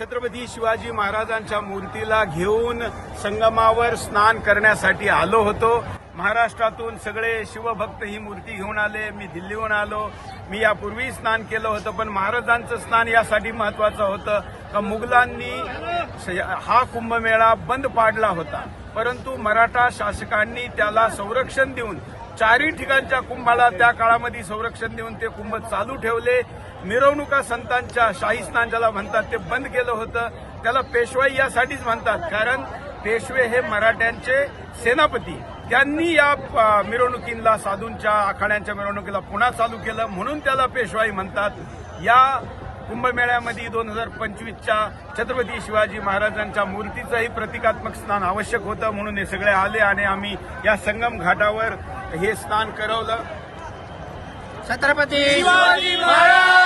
छत्रपती शिवाजी महाराजांच्या मूर्तीला घेऊन संगमावर स्नान करण्यासाठी आलो होतो. महाराष्ट्रातून सगळे शिवभक्त ही मूर्ती घेऊन आले. मी दिल्लीहून आलो. मी यापूर्वी स्नान केलं होतं पण महाराजांचं स्नान यासाठी महत्वाचं होतं का मुघलांनी हा कुंभमेळा बंद पाडला होता. परंतु मराठा शासकांनी त्याला संरक्षण देऊन चारही ठिकाणच्या कुंभाला त्या काळामध्ये संरक्षण देऊन ते कुंभ चालू ठेवले. मिरवणुका संतांच्या शाही स्नान ज्याला म्हणतात ते बंद केलं होतं. त्याला पेशवाई यासाठीच म्हणतात. कारण पेशवे हे मराठ्यांचे सेनापती. त्यांनी या मिरवणुकीला साधूंच्या आखाड्यांच्या मिरवणुकीला पुन्हा चालू केलं. म्हणून त्याला पेशवाई म्हणतात. या कुंभमेळ्यामध्ये दोन हजार पंचवीसच्या छत्रपती शिवाजी महाराजांच्या मूर्तीचंही प्रतिकात्मक स्नान आवश्यक होतं. म्हणून हे सगळे आले आणि आम्ही या संगम घाटावर हे स्नान करवलं. छत्रपती शिवाजी महाराज!